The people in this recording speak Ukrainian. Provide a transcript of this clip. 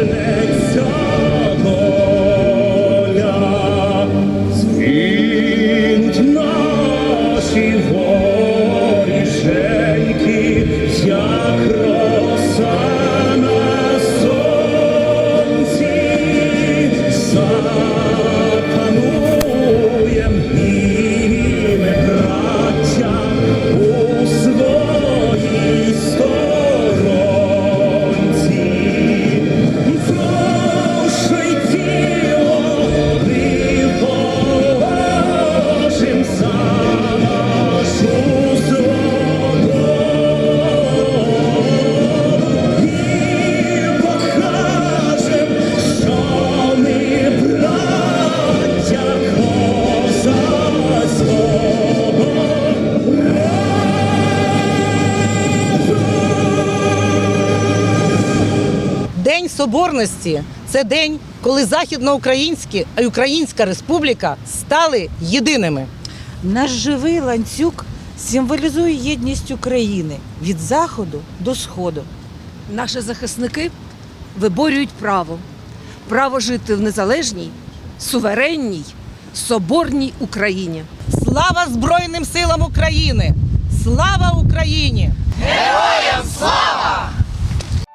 Jerusalem. Соборності це день, коли Західноукраїнські і Українська Республіка стали єдиними. Наш живий ланцюг символізує єдність України від заходу до сходу. Наші захисники виборюють право. Право жити в незалежній, суверенній, соборній Україні. Слава Збройним силам України! Слава Україні!